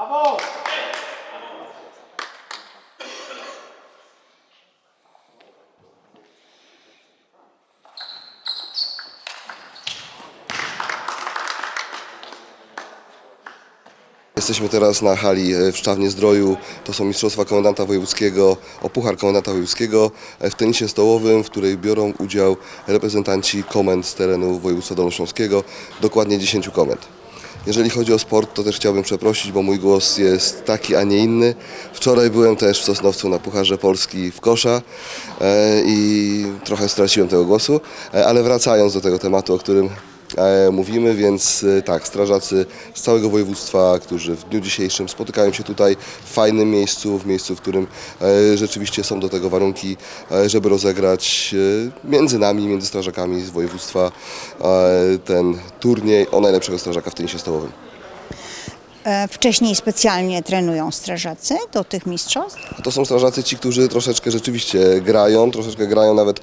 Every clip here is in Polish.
Vamos! Jesteśmy teraz na hali e, w Szczawnie Zdroju. To są Mistrzostwa Komendanta Wojewódzkiego, o Puchar Komendanta Wojewódzkiego e, w tenisie stołowym, w której biorą udział reprezentanci komend z terenu województwa dolnośląskiego, dokładnie 10 komend. Jeżeli chodzi o sport, to też chciałbym przeprosić, bo mój głos jest taki, a nie inny. Wczoraj byłem też w Sosnowcu na Pucharze Polski w kosza e, i trochę straciłem tego głosu, ale wracając do tego tematu, o którym mówimy, więc e, tak, strażacy z całego województwa, którzy w dniu dzisiejszym spotykają się tutaj w fajnym miejscu, w miejscu, w którym e, rzeczywiście są do tego warunki, e, żeby rozegrać e, między nami, między strażakami z województwa e, ten turniej o najlepszego strażaka w tenisie stołowym. E, Wcześniej specjalnie trenują strażacy do tych mistrzostw. To są strażacy ci, którzy troszeczkę rzeczywiście grają, troszeczkę grają nawet e,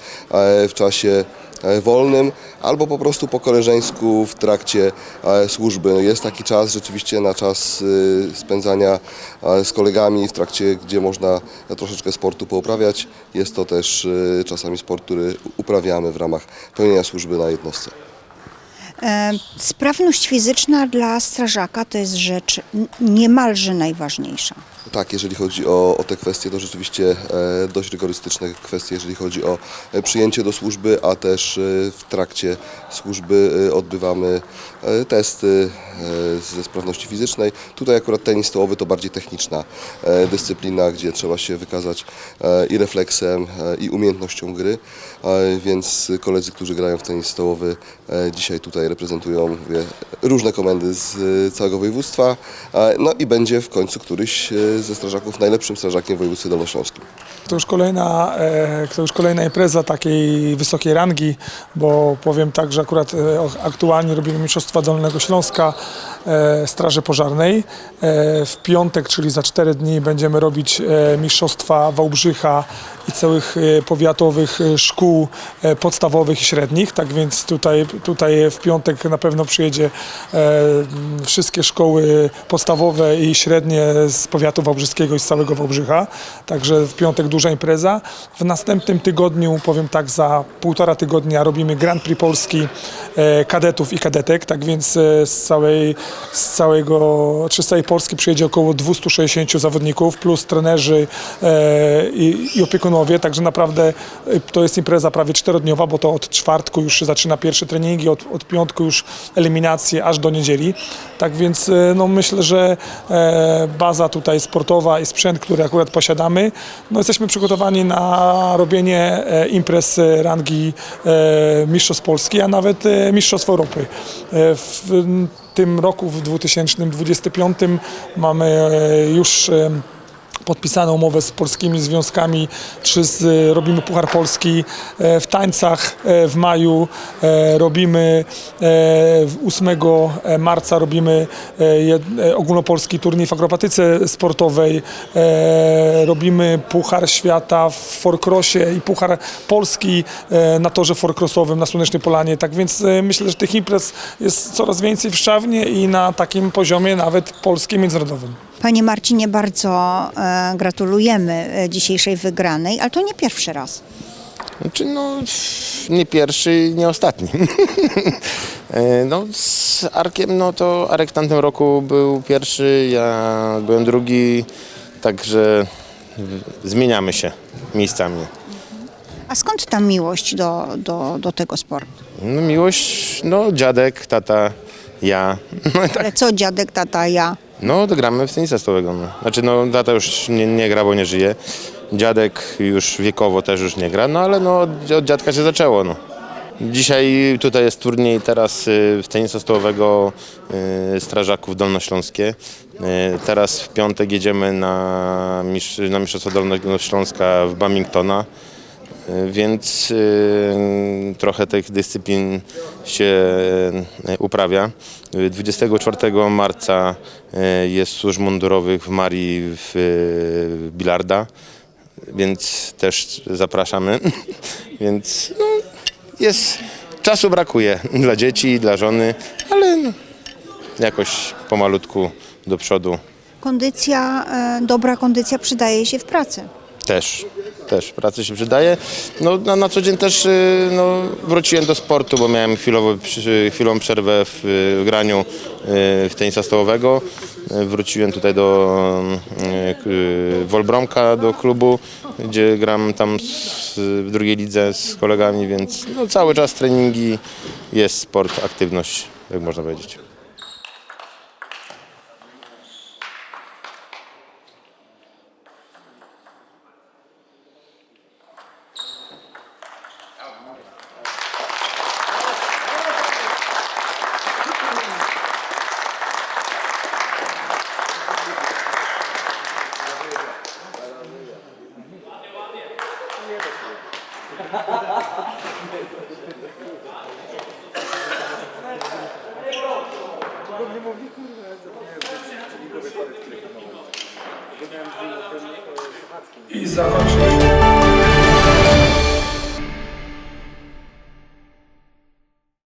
w czasie e, wolnym, albo po prostu po koleżeńsku w trakcie e, służby. Jest taki czas rzeczywiście na czas e, spędzania e, z kolegami w trakcie, gdzie można troszeczkę sportu pouprawiać. Jest to też e, czasami sport, który uprawiamy w ramach pełnienia służby na jednostce. E, Sprawność fizyczna dla strażaka to jest rzecz niemalże najważniejsza. Tak, jeżeli chodzi o, o te kwestie, to rzeczywiście e, dość rygorystyczne kwestie, jeżeli chodzi o e, przyjęcie do służby, a też w trakcie służby odbywamy testy ze sprawności fizycznej. Tutaj akurat tenis stołowy to bardziej techniczna dyscyplina, gdzie trzeba się wykazać i refleksem, i umiejętnością gry, więc koledzy, którzy grają w tenis stołowy dzisiaj tutaj reprezentują mówię, różne komendy z e, całego województwa, no i będzie w końcu któryś e, ze strażaków najlepszym strażakiem w województwie dolnośląskim. To już kolejna, e, to już kolejna impreza takiej wysokiej rangi, bo powiem tak, że akurat aktualnie robimy Mistrzostwa Dolnego Śląska Straży Pożarnej. W piątek, czyli za cztery dni będziemy robić Mistrzostwa Wałbrzycha i całych e, powiatowych e, szkół e, podstawowych i średnich. Tak więc tutaj, tutaj w piątek na pewno przyjedzie wszystkie szkoły podstawowe i średnie z powiatu wałbrzyskiego i z całego Wałbrzycha. Także w piątek duża impreza. W następnym tygodniu, powiem tak, za półtora tygodnia robimy Grand Prix Polski kadetów i kadetek. Tak więc z całej, z całego, czy z całej Polski przyjedzie około 260 zawodników plus trenerzy i, i opiekunowie. Także naprawdę e, to jest impreza prawie czterodniowa, bo to od czwartku już się zaczyna pierwsze treningi, od, od piątku już eliminacje aż do niedzieli. Tak więc e, no, myślę, że e, baza tutaj sportowa i sprzęt, który akurat posiadamy, no, jesteśmy przygotowani na robienie e, imprez e, rangi Mistrzostw Polski, a nawet Mistrzostw Europy. W tym roku, w 2025 mamy już e, podpisaną umowę z polskimi związkami, czy z, robimy Puchar Polski e, w tańcach e, w maju, e, robimy e, w 8 marca robimy e, e, ogólnopolski turniej w akrobatyce sportowej, e, robimy Puchar Świata w forkrossie i Puchar Polski e, na torze forkrosowym na Słonecznej Polanie, tak więc e, myślę, że tych imprez jest coraz więcej w Szczawnie i na takim poziomie nawet polskim, międzynarodowym. Panie Marcinie, bardzo e, gratulujemy e, dzisiejszej wygranej, ale to nie pierwszy raz. Znaczy, no, nie pierwszy, nie ostatni. E, no, z Arkiem, no to Arek w tamtym roku był pierwszy, ja byłem drugi, także zmieniamy się miejscami. A skąd ta miłość do, do, do tego sportu? No, miłość, no, dziadek, tata, ja. No, i tak. Ale co dziadek, tata, ja? No to gramy w tenisa stołowego. No. Znaczy, no, tata już nie, nie gra, bo nie żyje. Dziadek już wiekowo też już nie gra, no ale no, od, od dziadka się zaczęło, no. Dzisiaj tutaj jest turniej teraz y, w tenisa stołowego y, Strażaków Dolnośląskie. Y, Teraz w piątek jedziemy na, na Mistrzostwa Dolnośląska w Bamingtona. Y, Więc y, trochę tych dyscyplin się y, uprawia. Y, 24 marca jest służb mundurowych w Marii w Bilarda, więc też zapraszamy. Więc no, jest, czasu brakuje dla dzieci dla żony, ale no, jakoś pomalutku do przodu Kondycja, e, dobra kondycja przydaje się w pracy. też. Też pracy się przydaje. No, na, na co dzień też y, no, wróciłem do sportu, bo miałem chwilowo, chwilową przerwę w, graniu y, w tenisa stołowego. Wróciłem tutaj do y, Wolbromka, do klubu, gdzie gram tam z, w drugiej lidze z kolegami, więc no, cały czas treningi, jest sport, aktywność, jak można powiedzieć. I zakończymy